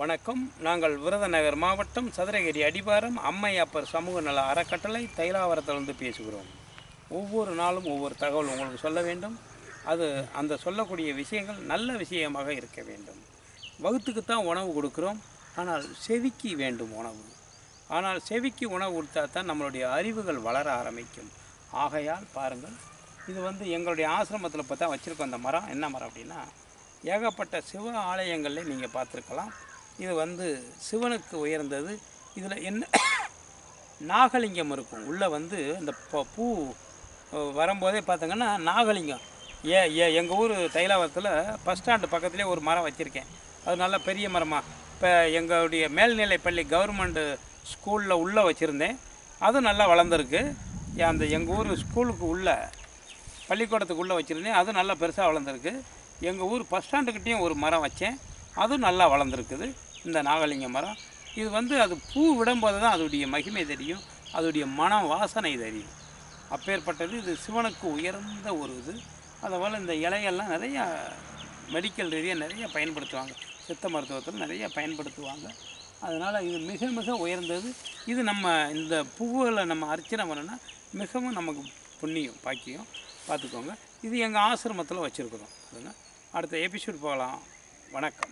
வணக்கம். நாங்கள் விருதுநகர் மாவட்டம் சதுரகிரி அடிவாரம் அம்மையப்பர் சமூக நல அறக்கட்டளை தைலாவரத்திலிருந்து பேசுகிறோம். ஒவ்வொரு நாளும் ஒவ்வொரு தகவல் உங்களுக்கு சொல்ல வேண்டும். அது அந்த சொல்லக்கூடிய விஷயங்கள் நல்ல விஷயமாக இருக்க வேண்டும். வகுத்துக்கு தான் உணவு கொடுக்குறோம். ஆனால் செவிக்கு வேண்டும் உணவு. ஆனால் செவிக்கு உணவு கொடுத்தா தான் நம்மளுடைய அறிவுகள் வளர ஆரம்பிக்கும். ஆகையால் பாருங்கள் இது வந்து எங்களுடைய ஆசிரமத்தில் பார்த்தா வச்சுருக்கோம் அந்த மரம். என்ன மரம் அப்படின்னா ஏகப்பட்ட சிவ ஆலயங்களில் நீங்கள் பார்த்துருக்கலாம். இது வந்து சிவனுக்கு உயர்ந்தது. இதில் என்ன நாகலிங்கம் இருக்கும். உள்ளே வந்து இந்த ப- பூ வரும்போதே பார்த்தீங்கன்னா நாகலிங்கம். ஏ ஏ எங்கள் ஊர் தைலாவரத்தில் பஸ் ஸ்டாண்டு பக்கத்துலேயே ஒரு மரம் வச்சுருக்கேன். அது நல்ல பெரிய மரமாக இப்போ எங்களுடைய மேல்நிலை பள்ளி கவர்மெண்ட்டு ஸ்கூலில் உள்ளே வச்சுருந்தேன். அதுவும் நல்லா வளர்ந்துருக்கு. அந்த எங்கள் ஊர் ஸ்கூலுக்கு உள்ள பள்ளிக்கூடத்துக்கு உள்ளே வச்சுருந்தேன். அதுவும் நல்லா பெருசாக வளர்ந்துருக்கு. எங்கள் ஊர் பஸ் ஸ்டாண்டுக்கிட்டேயும் ஒரு மரம் வச்சேன். அதுவும் நல்லா வளர்ந்துருக்குது. இந்த நாகலிங்க மரம். இது வந்து அது பூ விடும்போது தான் அதோடைய மகிமை தெரியும். அதோடைய மன வாசனை தெரியும். அப்பேற்பட்டது இது சிவனுக்கு உயர்ந்த ஒரு இது. அதுபோல் இந்த இலையெல்லாம் நிறையா மெடிக்கல் ரீதியாக நிறைய பயன்படுத்துவாங்க. சித்த மருத்துவத்தில் நிறைய பயன்படுத்துவாங்க. அதனால் இது மிக மிக உயர்ந்தது. இது நம்ம இந்த பூவில் நம்ம அர்ச்சனை பண்ணோன்னா மிகவும் நமக்கு புண்ணியம் பாக்கியம். பார்த்துக்கோங்க. இது எங்கள் ஆசிரமத்தில் வச்சுருக்குறோம். அதுங்க. அடுத்த எபிசோட் போகலாம். வணக்கம்.